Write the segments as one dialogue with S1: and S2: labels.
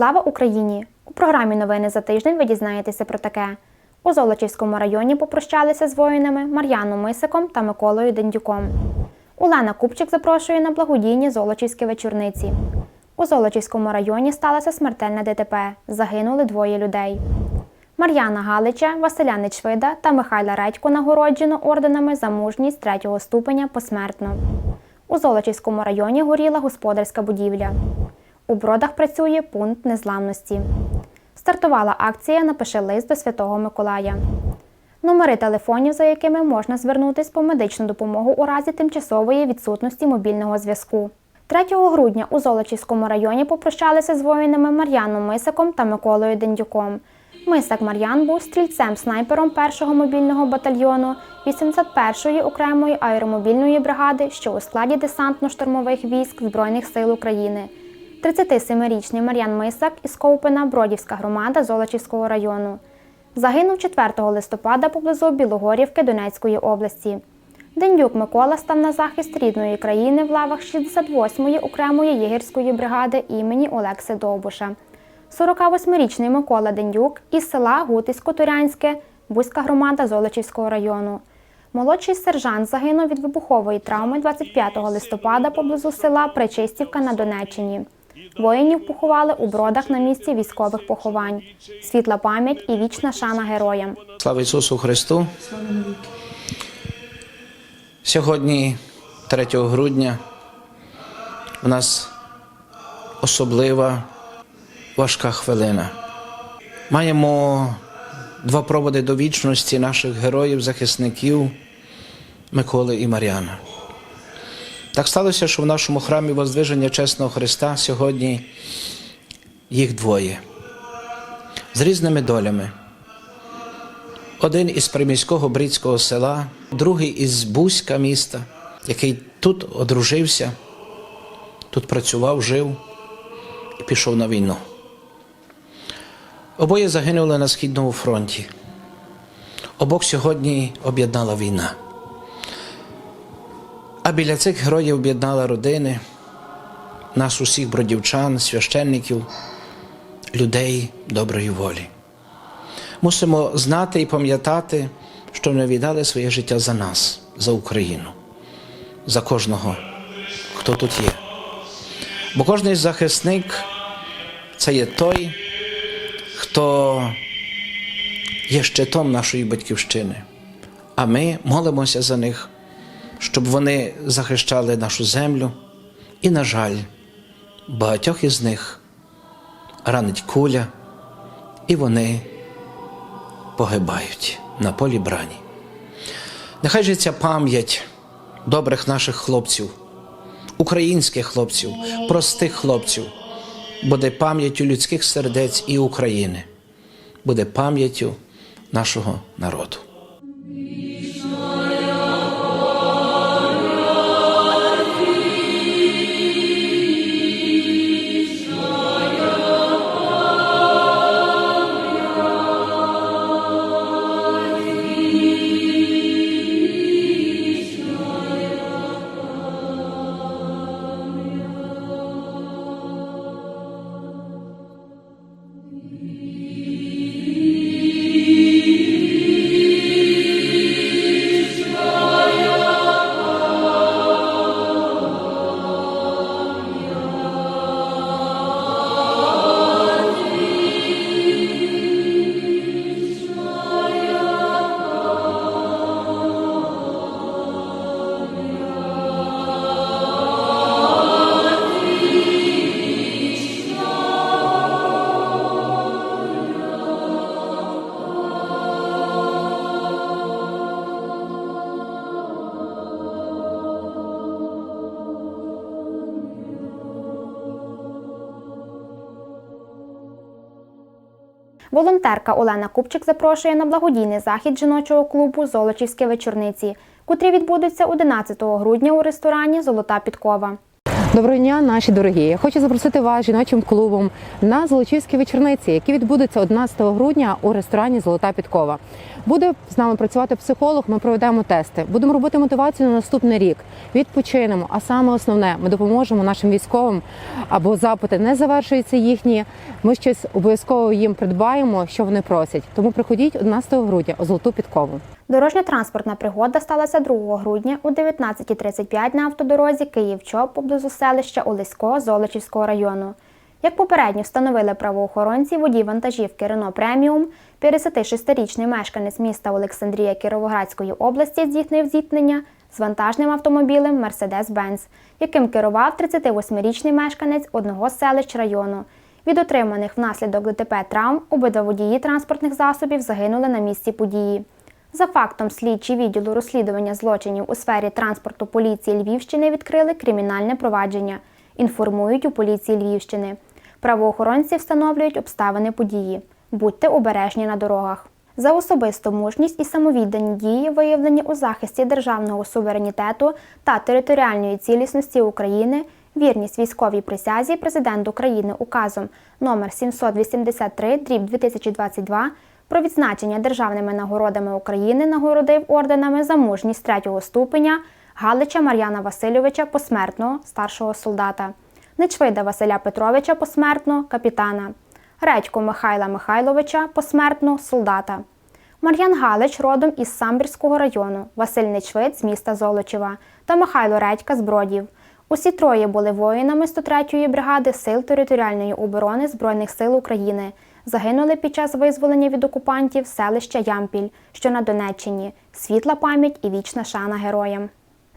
S1: Слава Україні! У програмі Новини за тиждень ви дізнаєтеся про таке. У Золочівському районі попрощалися з воїнами Мар'яном Мисиком та Миколою Дендюком. Олена Купчик запрошує на благодійні Золочівські вечорниці. У Золочівському районі сталося смертельне ДТП. Загинули двоє людей. Мар'яна Галича, Василя Нечвида та Михайла Редько нагороджено орденами за мужність третього ступеня посмертно. У Золочівському районі горіла господарська будівля. У бродах працює пункт незламності. Стартувала акція Напиши лист до Святого Миколая. Номери телефонів, за якими можна звернутись по медичну допомогу у разі тимчасової відсутності мобільного зв'язку. 3 грудня у Золочівському районі попрощалися з воїнами Мар'яном Мисаком та Миколою Дендюком. Мисак Мар'ян був стрільцем-снайпером 1-го мобільного батальйону 81-ї окремої аеромобільної бригади, що у складі десантно-штурмових військ Збройних сил України. 37-річний Мар'ян Мисак із Ковпина, Бродівська громада Золочівського району. Загинув 4 листопада поблизу Білогорівки Донецької області. Дендюк Микола став на захист рідної країни в лавах 68-ї окремої єгерської бригади імені Олекси Довбуша. 48-річний Микола Дендюк із села Гутисько-Турянське, Бузька громада Золочівського району. Молодший сержант загинув від вибухової травми 25 листопада поблизу села Причистівка на Донеччині. Воїнів поховали у бродах на місці військових поховань. Світла пам'ять і вічна шана героям.
S2: Слава Ісусу Христу! Сьогодні, 3 грудня, у нас особлива важка хвилина. Маємо два проводи до вічності наших героїв, захисників Миколи і Мар'яна. Так сталося, що в нашому храмі Воздвиження Чесного Христа сьогодні їх двоє з різними долями. Один із приміського брідського села, другий із Бузька міста, який тут одружився, тут працював, жив і пішов на війну. Обоє загинули на Східному фронті. Обох сьогодні об'єднала війна. А біля цих героїв об'єднала родини, нас усіх бродівчан, священників, людей доброї волі. Мусимо знати і пам'ятати, що вони віддали своє життя за нас, за Україну, за кожного, хто тут є. Бо кожний захисник це є той, хто є щитом нашої батьківщини. А ми молимося за них, щоб вони захищали нашу землю. І, на жаль, багатьох із них ранить куля, і вони погибають на полі брані. Нехай же ця пам'ять добрих наших хлопців, українських хлопців, простих хлопців, буде пам'яттю людських сердець і України, буде пам'яттю нашого народу.
S1: Волонтерка Олена Купчик запрошує на благодійний захід жіночого клубу Золочівські вечорниці, котрі відбудуться 11 грудня у ресторані Золота підкова.
S3: Доброго дня, наші дорогі. Я хочу запросити вас жіночим клубом на Золочівські вечорниці, які відбудуться 11 грудня у ресторані Золота Підкова. Буде з нами працювати психолог. Ми проведемо тести. Будемо робити мотивацію на наступний рік. Відпочинемо. А саме основне, ми допоможемо нашим військовим або запити не завершуються їхні. Ми щось обов'язково їм придбаємо, що вони просять. Тому приходіть 11 грудня у Золоту Підкову.
S1: Дорожньо-транспортна пригода сталася 2 грудня о 19.35 на автодорозі Київ-Чоп поблизу селища Олесько Золочівського району. Як попередньо встановили правоохоронці, водій вантажівки Рено Преміум, 56-річний мешканець міста Олександрія Кіровоградської області здійснив зіткнення з вантажним автомобілем Мерседес-Бенц, яким керував 38-річний мешканець одного з селищ району. Від отриманих внаслідок ДТП травм обидва водії транспортних засобів загинули на місці події. За фактом слідчі відділу розслідування злочинів у сфері транспорту поліції Львівщини відкрили кримінальне провадження. Інформують у поліції Львівщини. Правоохоронці встановлюють обставини події. Будьте обережні на дорогах. За особисту мужність і самовіддані дії, виявлені у захисті державного суверенітету та територіальної цілісності України, вірність військовій присязі президент України указом номер 783 дріб 2022 про відзначення державними нагородами України нагородив орденами за мужність третього ступеня Галича Мар'яна Васильовича посмертно старшого солдата, Нечвида Василя Петровича посмертно капітана, Редько Михайла Михайловича посмертно солдата. Мар'ян Галич родом із Самбірського району, Василь Нечвид з міста Золочева та Михайло Редька з Бродів. Усі троє були воїнами 103-ї бригади Сил територіальної оборони Збройних сил України. Загинули під час визволення від окупантів селища Ямпіль, що на Донеччині. Світла пам'ять і вічна шана героям.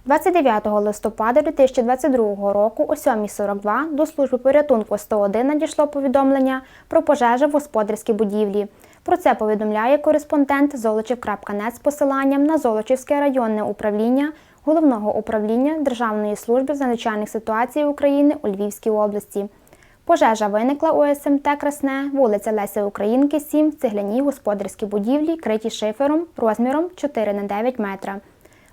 S1: 29 листопада 2022 року о 7.42 до служби порятунку 101 надійшло повідомлення про пожежу в господарській будівлі. Про це повідомляє кореспондент Золочів.нет з посиланням на Золочівське районне управління Головного управління Державної служби з надзвичайних ситуацій України у Львівській області. Пожежа виникла у СМТ Красне, вулиця Лесі Українки, 7, в цегляній господарській будівлі, криті шифером розміром 4 на 9 метра.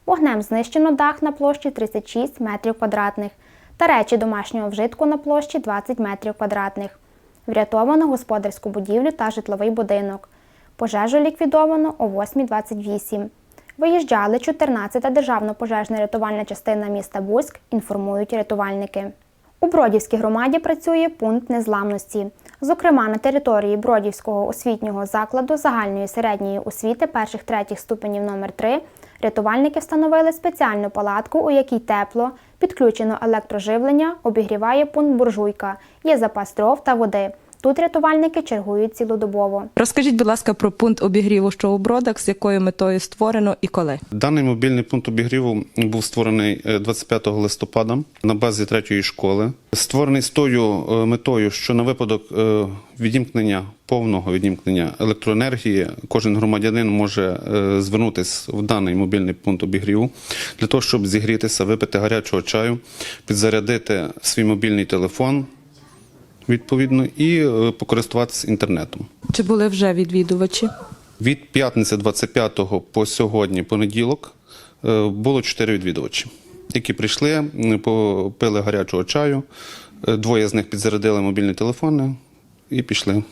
S1: Вогнем знищено дах на площі 36 метрів квадратних та речі домашнього вжитку на площі 20 метрів квадратних. Врятовано господарську будівлю та житловий будинок. Пожежу ліквідовано о 8.28. Виїжджали 14-та державна пожежна рятувальна частина міста Буськ, інформують рятувальники. У Бродівській громаді працює пункт незламності. Зокрема, на території Бродівського освітнього закладу загальної середньої освіти перших третіх ступенів номер 3 рятувальники встановили спеціальну палатку, у якій тепло, підключено електроживлення, обігріває пункт буржуйка, є запас дров та води. Тут рятувальники чергують цілодобово.
S4: Розкажіть, будь ласка, про пункт обігріву, що у бродах, з якою метою створено і коли.
S5: Даний мобільний пункт обігріву був створений е, 25 листопада на базі третьої школи. Створений з тою е, метою, що на випадок е, відімкнення повного відімкнення електроенергії кожен громадянин може е, звернутися в даний мобільний пункт обігріву для того, щоб зігрітися, випити гарячого чаю, підзарядити свій мобільний телефон. Відповідно, і е, покористуватися інтернетом.
S4: Чи були вже відвідувачі?
S5: Від п'ятниці 25 по сьогодні, понеділок, е, було чотири відвідувачі, які прийшли, попили гарячого чаю. е, Двоє з них підзарядили мобільні телефони і пішли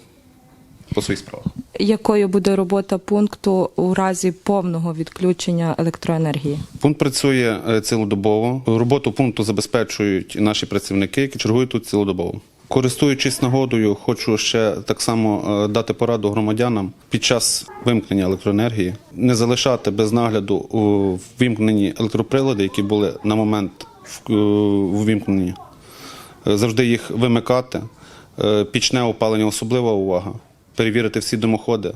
S5: по своїх справах.
S4: Якою буде робота пункту у разі повного відключення електроенергії?
S5: Пункт працює цілодобово. Роботу пункту забезпечують наші працівники, які чергують тут цілодобово. Користуючись нагодою, хочу ще так само е, дати пораду громадянам під час вимкнення електроенергії не залишати без нагляду вимкнені електроприлади, які були на момент е, увімкнені. Е, Завжди їх вимикати. Пічне опалення особлива увага. Перевірити всі димоходи,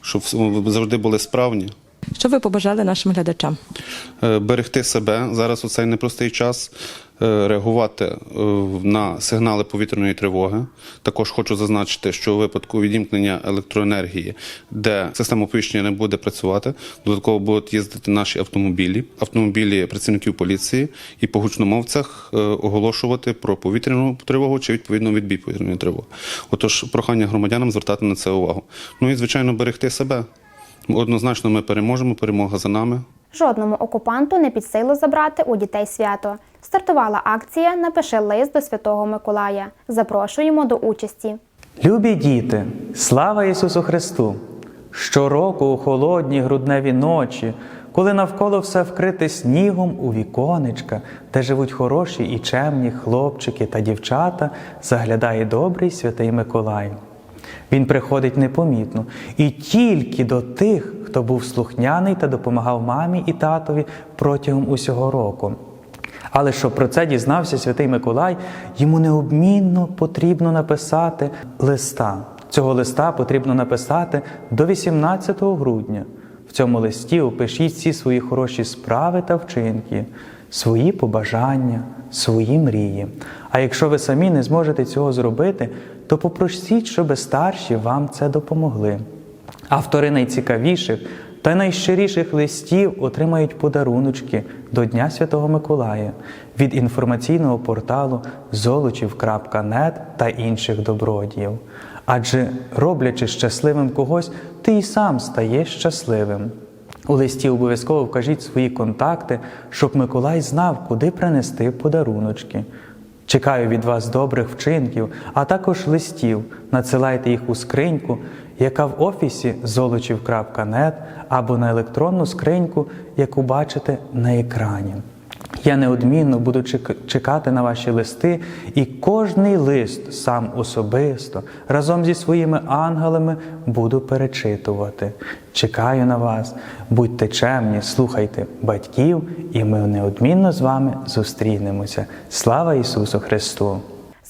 S5: щоб завжди були справні.
S4: Що ви побажали нашим глядачам?
S5: Берегти себе зараз у цей непростий час, реагувати е, на сигнали повітряної тривоги. Також хочу зазначити, що у випадку відімкнення електроенергії, де система оповіщення не буде працювати, додатково будуть їздити наші автомобілі, автомобілі працівників поліції і по гучномовцях е, оголошувати про повітряну тривогу чи відповідно відбій повітряної тривоги. Отож, прохання громадянам звертати на це увагу. Ну і звичайно берегти себе. Однозначно, ми переможемо. Перемога за нами.
S1: Жодному окупанту не під силу забрати у дітей свято. Стартувала акція Напиши лист до Святого Миколая. Запрошуємо до участі.
S6: Любі діти, слава Ісусу Христу! Щороку у холодні грудневі ночі, коли навколо все вкрите снігом у віконечка, де живуть хороші і чемні хлопчики та дівчата, заглядає добрий святий Миколай. Він приходить непомітно і тільки до тих, хто був слухняний та допомагав мамі і татові протягом усього року. Але щоб про це дізнався святий Миколай, йому необмінно потрібно написати листа. Цього листа потрібно написати до 18 грудня. В цьому листі опишіть всі свої хороші справи та вчинки, свої побажання, свої мрії. А якщо ви самі не зможете цього зробити, то попросіть, щоб старші вам це допомогли. Автори найцікавіших та найщиріших листів отримають подаруночки до Дня Святого Миколая від інформаційного порталу золочів.нет та інших добродіїв. Адже роблячи щасливим когось, ти і сам стаєш щасливим. У листі обов'язково вкажіть свої контакти, щоб Миколай знав, куди принести подаруночки. Чекаю від вас добрих вчинків, а також листів. Надсилайте їх у скриньку, яка в офісі золочів.нет або на електронну скриньку, яку бачите на екрані. Я неодмінно буду чекати на ваші листи, і кожний лист сам особисто разом зі своїми ангелами буду перечитувати. Чекаю на вас, будьте чемні, слухайте батьків, і ми неодмінно з вами зустрінемося. Слава Ісусу Христу!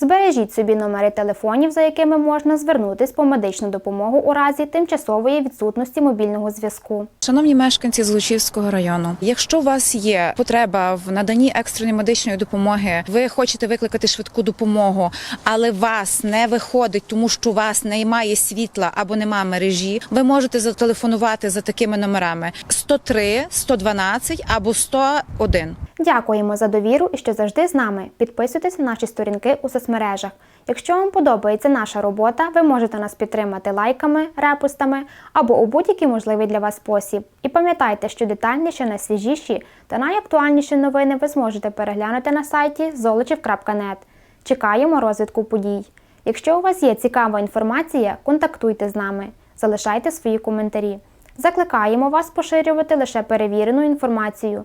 S1: Збережіть собі номери телефонів, за якими можна звернутись по медичну допомогу у разі тимчасової відсутності мобільного зв'язку.
S7: Шановні мешканці Злочівського району, якщо у вас є потреба в наданні екстреної медичної допомоги, ви хочете викликати швидку допомогу, але вас не виходить, тому що у вас немає світла або немає мережі, ви можете зателефонувати за такими номерами 103, 112 або 101.
S1: Дякуємо за довіру і що завжди з нами. Підписуйтесь на наші сторінки у соцмережах. Якщо вам подобається наша робота, ви можете нас підтримати лайками, репостами або у будь-який можливий для вас спосіб. І пам'ятайте, що детальніше, найсвіжіші та найактуальніші новини ви зможете переглянути на сайті золочів.нет. Чекаємо розвитку подій. Якщо у вас є цікава інформація, контактуйте з нами, залишайте свої коментарі. Закликаємо вас поширювати лише перевірену інформацію,